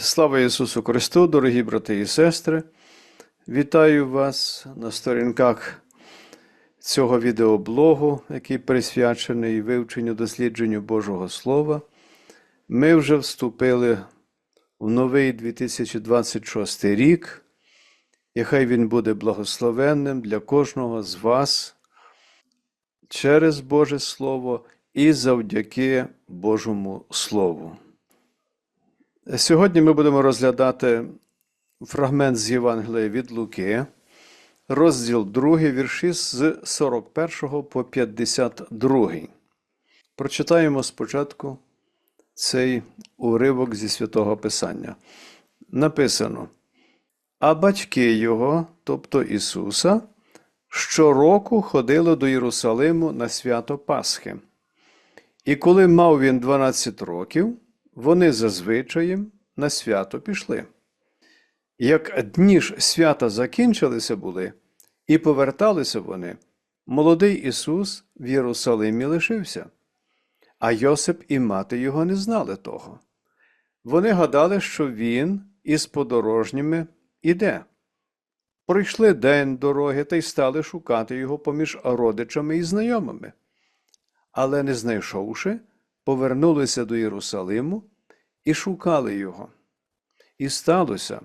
Слава Ісусу Христу, дорогі брати і сестри! Вітаю вас на сторінках цього відеоблогу, який присвячений вивченню дослідженню Божого Слова. Ми вже вступили в новий 2026 рік, і хай він буде благословенним для кожного з вас через Боже Слово і завдяки Божому Слову. Сьогодні ми будемо розглядати фрагмент з Євангелія від Луки, розділ 2, вірші з 41 по 52. Прочитаємо спочатку цей уривок зі святого Писання. Написано: А батьки його, тобто Ісуса, щороку ходили до Єрусалиму на свято Пасхи. І коли мав він 12 років, вони зазвичаєм на свято пішли. Як дні ж свята закінчилися були, і поверталися вони, молодий Ісус в Єрусалимі лишився, а Йосип і мати його не знали того. Вони гадали, що він із подорожніми іде. Пройшли день дороги та й стали шукати його поміж родичами і знайомими. Але, не знайшовши, повернулися до Єрусалиму і шукали його. І сталося,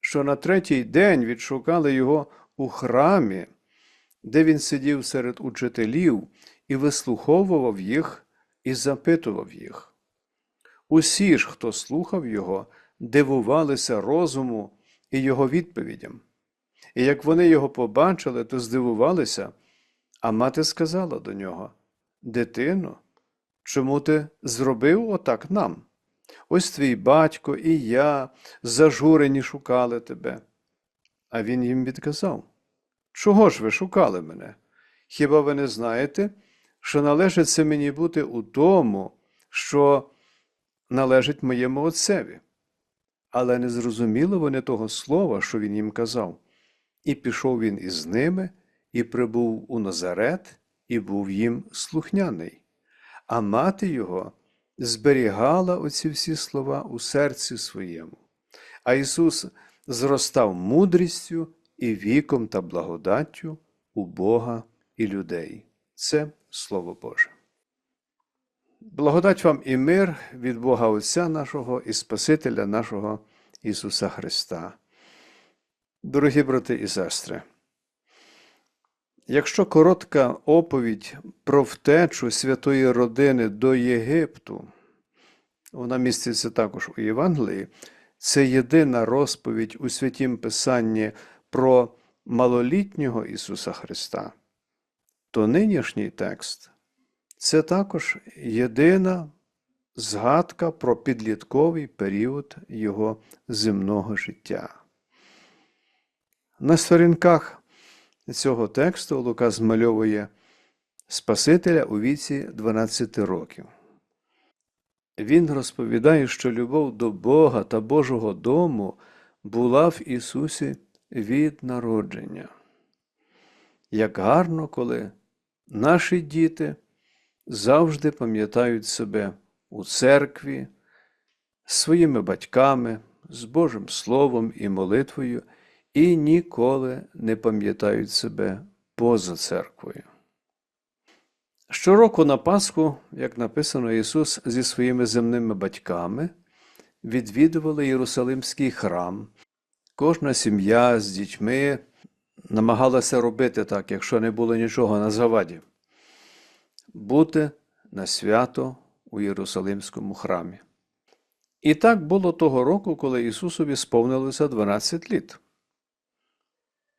що на третій день відшукали його у храмі, де він сидів серед учителів і вислуховував їх і запитував їх. Усі ж, хто слухав його, дивувалися розуму і його відповідям. І як вони його побачили, то здивувалися, а мати сказала до нього: Дитино, чому ти зробив отак нам? Ось твій батько і я зажурені шукали тебе. А він їм відказав: Чого ж ви шукали мене? Хіба ви не знаєте, що належить це мені бути у тому, що належить моєму отцеві? Але не зрозуміли вони того слова, що він їм казав. І пішов він із ними, і прибув у Назарет, і був їм слухняний. А мати його зберігала оці всі слова у серці своєму. А Ісус зростав мудрістю і віком та благодаттю у Бога і людей. Це Слово Боже. Благодать вам і мир від Бога Отця нашого і Спасителя нашого Ісуса Христа. Дорогі брати і сестри, якщо коротка оповідь про втечу святої родини до Єгипту, вона міститься також у Євангелії, це єдина розповідь у святім Писанні про малолітнього Ісуса Христа, то нинішній текст це також єдина згадка про підлітковий період Його земного життя. На сторінках цього тексту Лука змальовує Спасителя у віці 12 років. Він розповідає, що любов до Бога та Божого дому була в Ісусі від народження. Як гарно, коли наші діти завжди пам'ятають себе у церкві, своїми батьками, з Божим Словом і молитвою, і ніколи не пам'ятають себе поза церквою. Щороку на Пасху, як написано, Ісус зі своїми земними батьками відвідували Єрусалимський храм. Кожна сім'я з дітьми намагалася робити так, якщо не було нічого на заваді, бути на свято у Єрусалимському храмі. І так було того року, коли Ісусові сповнилося 12 літ.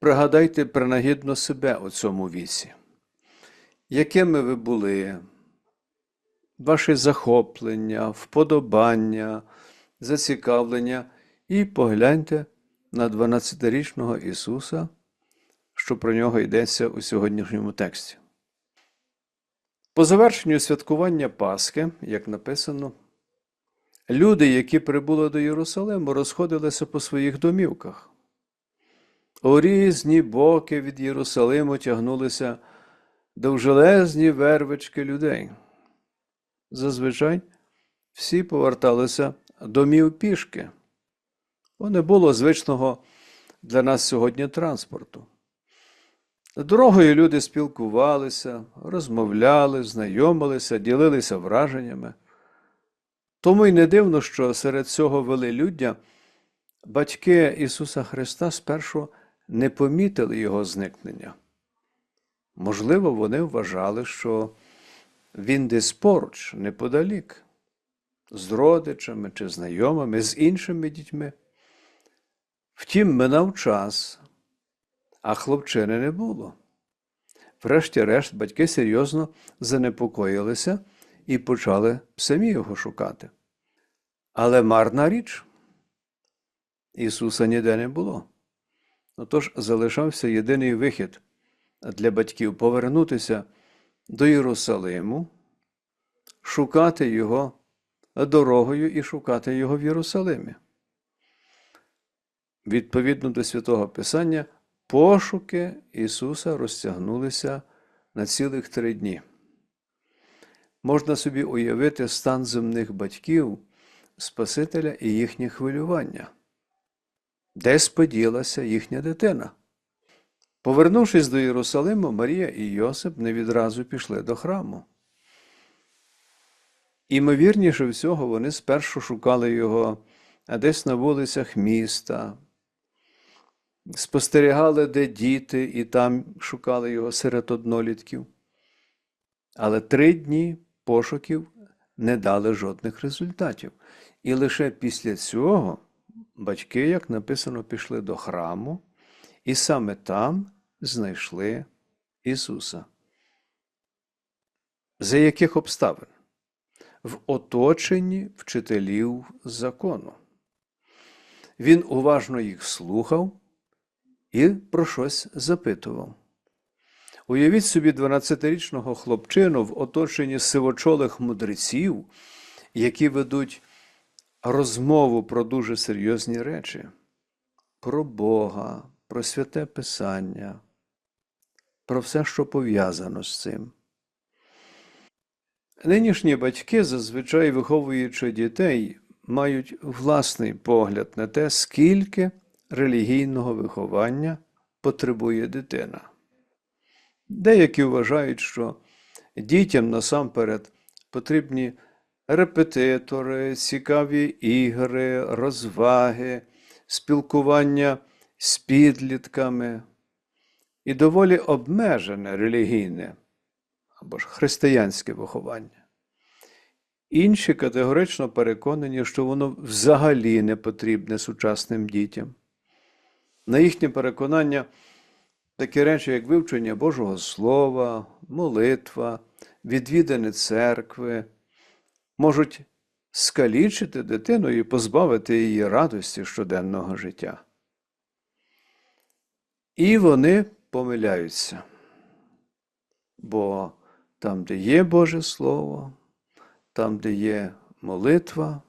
Пригадайте принагідно себе у цьому віці якими ви були, ваші захоплення, вподобання, зацікавлення, і погляньте на 12-річного Ісуса, що про нього йдеться у сьогоднішньому тексті. По завершенню святкування Пасхи, як написано, люди, які прибули до Єрусалиму, розходилися по своїх домівках. У різні боки від Єрусалиму тягнулися довжелезні вервички людей. Зазвичай всі поверталися домів пішки, бо не було звичного для нас сьогодні транспорту. Дорогою люди спілкувалися, розмовляли, знайомилися, ділилися враженнями. Тому й не дивно, що серед цього велелюддя батьки Ісуса Христа спершу не помітили Його зникнення. Можливо, вони вважали, що Він десь поруч, неподалік, з родичами чи знайомими, з іншими дітьми. Втім, минав час, а хлопчини не було. Врешті-решт, батьки серйозно занепокоїлися і почали самі його шукати. Але марна річ Ісуса ніде не було. Отож залишався єдиний вихід для батьків повернутися до Єрусалиму, шукати Його дорогою і шукати Його в Єрусалимі. Відповідно до святого Писання, пошуки Ісуса розтягнулися на цілих три дні. Можна собі уявити стан земних батьків, Спасителя і їхнє хвилювання. Десь поділася їхня дитина. Повернувшись до Єрусалиму, Марія і Йосип не відразу пішли до храму. Імовірніше всього, вони спершу шукали його десь на вулицях міста, спостерігали, де діти, і там шукали його серед однолітків. Але три дні пошуків не дали жодних результатів. І лише після цього батьки, як написано, пішли до храму, і саме там знайшли Ісуса. За яких обставин? В оточенні вчителів закону. Він уважно їх слухав і про щось запитував. Уявіть собі 12-річного хлопчину в оточенні сивочолих мудреців, які ведуть розмову про дуже серйозні речі, про Бога, про святе Писання, про все, що пов'язано з цим. Нинішні батьки, зазвичай виховуючи дітей, мають власний погляд на те, скільки релігійного виховання потребує дитина. Деякі вважають, що дітям насамперед потрібні репетитори, цікаві ігри, розваги, спілкування з підлітками і доволі обмежене релігійне або ж християнське виховання. Інші категорично переконані, що воно взагалі не потрібне сучасним дітям. На їхнє переконання, такі речі, як вивчення Божого Слова, молитва, відвідини церкви, можуть скалічити дитину і позбавити її радості щоденного життя. І вони помиляються. Бо там, де є Боже Слово, там, де є молитва,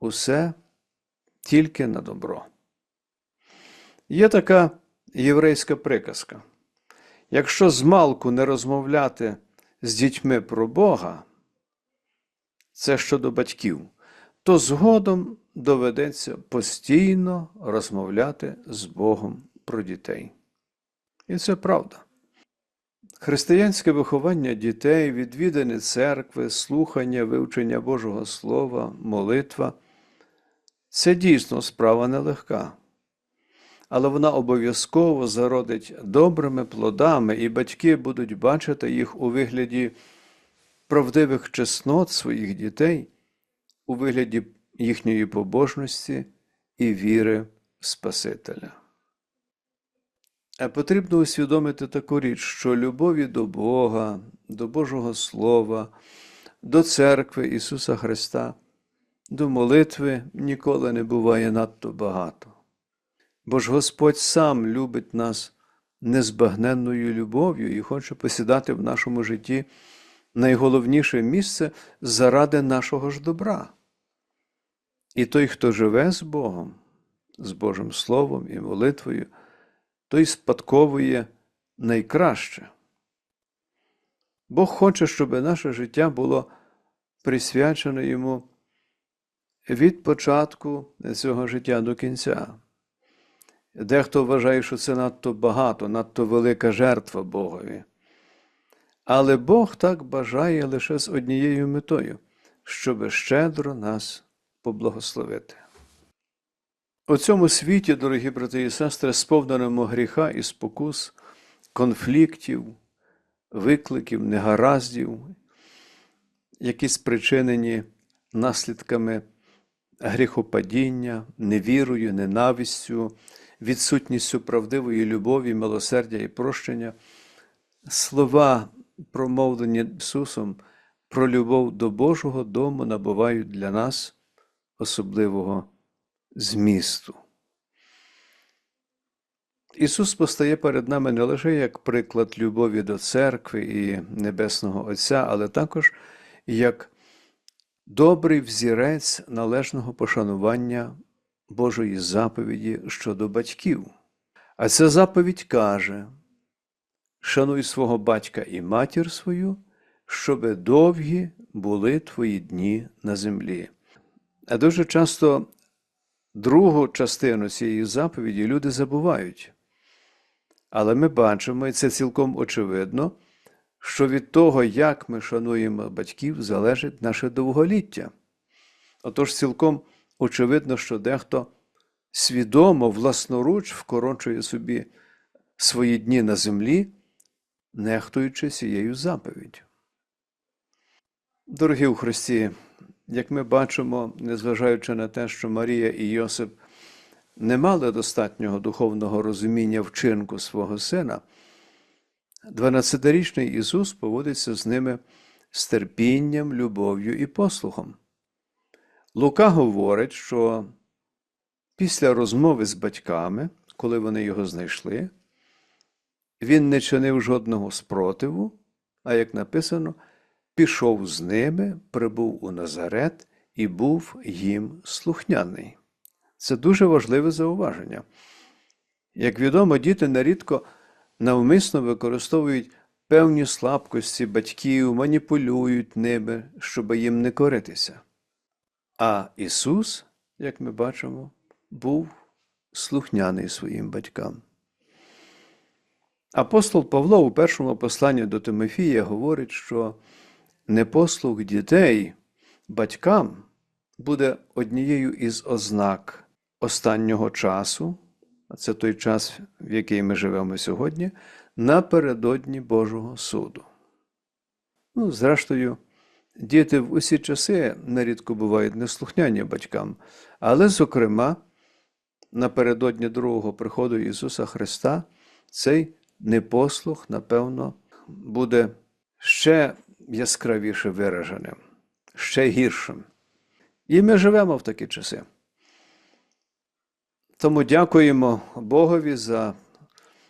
усе тільки на добро. Є така єврейська приказка. Якщо змалку не розмовляти з дітьми про Бога, це щодо батьків, то згодом доведеться постійно розмовляти з Богом про дітей. І це правда. Християнське виховання дітей, відвідини церкви, слухання, вивчення Божого Слова, молитва це дійсно справа нелегка. Але вона обов'язково зародить добрими плодами, і батьки будуть бачити їх у вигляді правдивих чеснот своїх дітей, у вигляді їхньої побожності і віри в Спасителя. А потрібно усвідомити таку річ, що любові до Бога, до Божого Слова, до церкви Ісуса Христа, до молитви ніколи не буває надто багато. Бо ж Господь сам любить нас незбагненною любов'ю і хоче посідати в нашому житті найголовніше місце заради нашого ж добра. І той, хто живе з Богом, з Божим Словом і молитвою, той спадковує найкраще. Бог хоче, щоб наше життя було присвячене йому від початку цього життя до кінця. Дехто вважає, що це надто багато, надто велика жертва Богові. Але Бог так бажає лише з однією метою, щоби щедро нас поблагословити. У цьому світі, дорогі брати і сестри, сповненому гріха і спокус, конфліктів, викликів, негараздів, які спричинені наслідками гріхопадіння, невірою, ненавистю, відсутністю правдивої любові, милосердя і прощення, слова, промовлені Ісусом про любов до Божого дому набувають для нас особливого змісту. Ісус постає перед нами не лише як приклад любові до церкви і Небесного Отця, але також як добрий взірець належного пошанування Божої заповіді щодо батьків. А ця заповідь каже: Шануй свого батька і матір свою, щоби довгі були твої дні на землі. А дуже часто другу частину цієї заповіді люди забувають. Але ми бачимо, і це цілком очевидно, що від того, як ми шануємо батьків, залежить наше довголіття. Отож, цілком очевидно, що дехто свідомо, власноруч вкорочує собі свої дні на землі, нехтуючи цією заповіддю. Дорогі у Христі, як ми бачимо, незважаючи на те, що Марія і Йосип не мали достатнього духовного розуміння вчинку свого сина, 12-річний Ісус поводиться з ними з терпінням, любов'ю і послухом. Лука говорить, що після розмови з батьками, коли вони його знайшли, він не чинив жодного спротиву, а як написано, пішов з ними, прибув у Назарет і був їм слухняний. Це дуже важливе зауваження. Як відомо, діти нерідко навмисно використовують певні слабкості батьків, маніпулюють ними, щоб їм не коритися. А Ісус, як ми бачимо, був слухняний своїм батькам. Апостол Павло у першому посланні до Тимофія говорить, що непослух дітей батькам буде однією із ознак останнього часу, а це той час, в який ми живемо сьогодні, напередодні Божого суду. Ну, зрештою, діти в усі часи нерідко бувають неслухняні батькам, але, зокрема, напередодні другого приходу Ісуса Христа цей непослух, напевно, буде ще яскравіше вираженим, ще гіршим. І ми живемо в такі часи. Тому дякуємо Богові за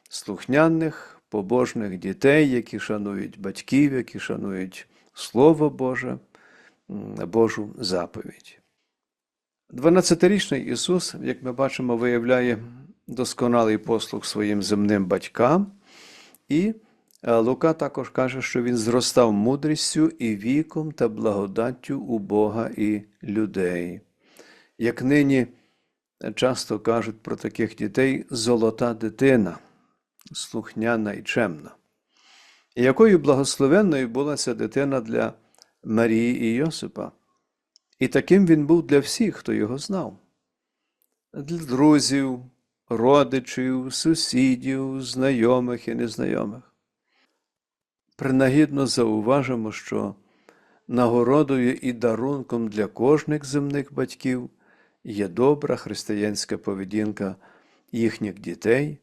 слухняних, побожних дітей, які шанують батьків, які шанують Слово Боже, Божу заповідь. 12-річний Ісус, як ми бачимо, виявляє досконалий послуг своїм земним батькам, і Лука також каже, що він зростав мудрістю і віком та благодаттю у Бога і людей. Як нині часто кажуть про таких дітей золота дитина, слухняна і чемна. Якою благословенною була ця дитина для Марії і Йосипа. І таким він був для всіх, хто його знав, для друзів, родичів, сусідів, знайомих і незнайомих. Принагідно зауважимо, що нагородою і дарунком для кожних земних батьків є добра християнська поведінка їхніх дітей,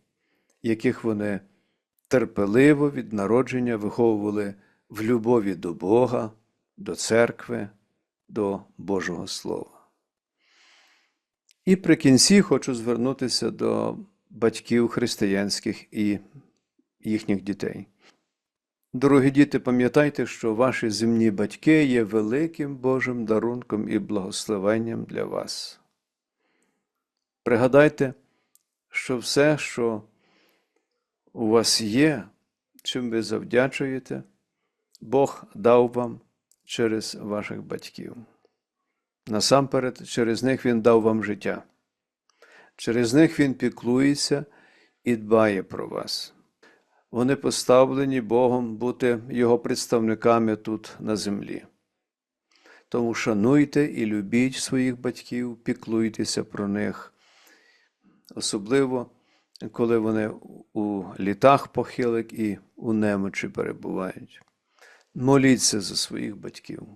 яких вони терпеливо від народження виховували в любові до Бога, до церкви, до Божого Слова. І при кінці хочу звернутися до батьків християнських і їхніх дітей. Дорогі діти, пам'ятайте, що ваші земні батьки є великим Божим дарунком і благословенням для вас. Пригадайте, що все, що у вас є, чим ви завдячуєте, Бог дав вам через ваших батьків. Насамперед, через них Він дав вам життя. Через них Він піклується і дбає про вас. Вони поставлені Богом бути Його представниками тут на землі. Тому шануйте і любіть своїх батьків, піклуйтеся про них, особливо коли вони у літах похилик і у немочі перебувають. Моліться за своїх батьків,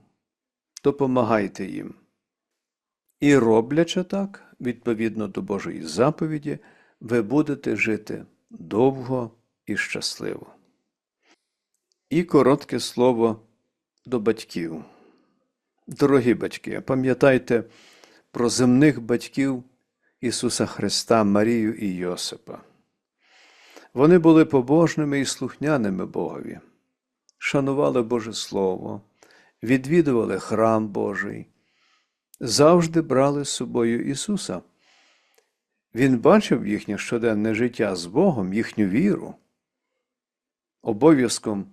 допомагайте їм. І роблячи так, відповідно до Божої заповіді, ви будете жити довго і щасливо. І коротке слово до батьків. Дорогі батьки, пам'ятайте про земних батьків Ісуса Христа, Марію і Йосипа. Вони були побожними і слухняними Богові, шанували Боже Слово, відвідували храм Божий, завжди брали з собою Ісуса. Він бачив їхнє щоденне життя з Богом, їхню віру. Обов'язком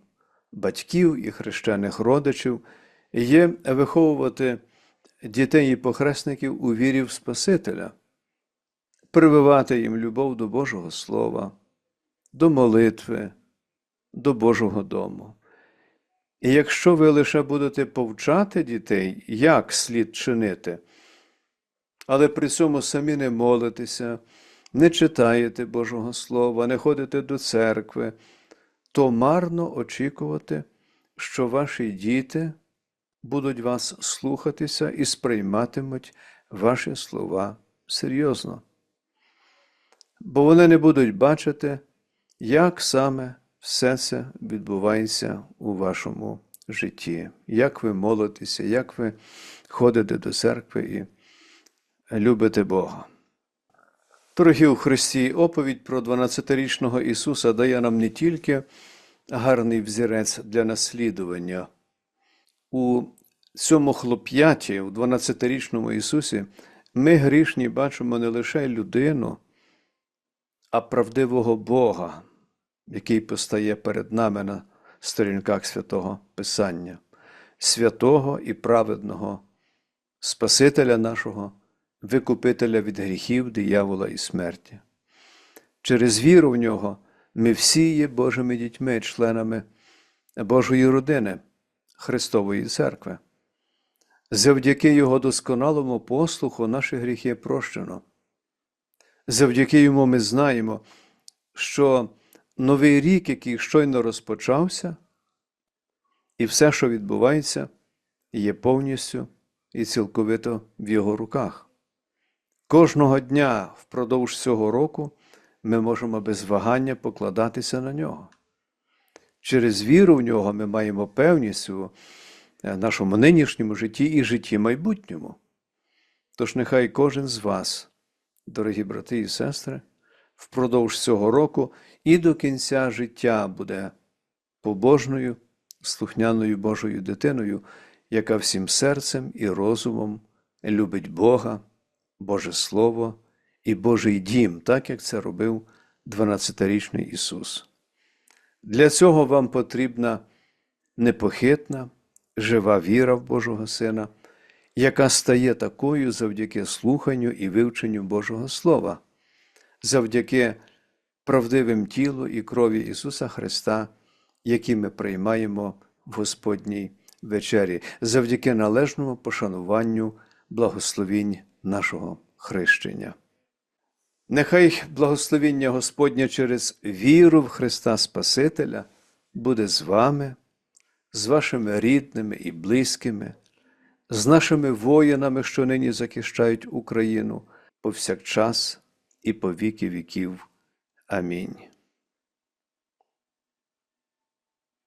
батьків і хрещених родичів є виховувати дітей і похресників у вірі в Спасителя, прививати їм любов до Божого Слова, до молитви, до Божого дому. І якщо ви лише будете повчати дітей, як слід чинити, але при цьому самі не молитеся, не читаєте Божого Слова, не ходите до церкви, то марно очікувати, що ваші діти будуть вас слухатися і сприйматимуть ваші слова серйозно. Бо вони не будуть бачити, як саме все це відбувається у вашому житті, як ви молитеся, як ви ходите до церкви і любите Бога. Дорогі у Христі, оповідь про 12-річного Ісуса дає нам не тільки гарний взірець для наслідування. У цьому хлоп'яті, у 12-річному Ісусі, ми грішні бачимо не лише людину, а правдивого Бога, який постає перед нами на сторінках святого Писання, святого і праведного, Спасителя нашого, Викупителя від гріхів, диявола і смерті. Через віру в нього ми всі є Божими дітьми, членами Божої родини, Христової Церкви. Завдяки Його досконалому послуху наші гріхи прощено. Завдяки йому ми знаємо, що новий рік, який щойно розпочався, і все, що відбувається, є повністю і цілковито в його руках. Кожного дня впродовж цього року ми можемо без вагання покладатися на нього. Через віру в нього ми маємо певність у нашому нинішньому житті і житті майбутньому. Тож нехай кожен з вас дорогі брати і сестри, впродовж цього року і до кінця життя буде побожною, слухняною Божою дитиною, яка всім серцем і розумом любить Бога, Боже Слово і Божий дім, так як це робив 12-річний Ісус. Для цього вам потрібна непохитна, жива віра в Божого Сина яка стає такою завдяки слуханню і вивченню Божого Слова, завдяки правдивим тілу і крові Ісуса Христа, які ми приймаємо в Господній вечері, завдяки належному пошануванню благословінь нашого хрещення. Нехай благословіння Господня через віру в Христа Спасителя буде з вами, з вашими рідними і близькими з нашими воїнами, що нині захищають Україну повсякчас і по віки віків. Амінь.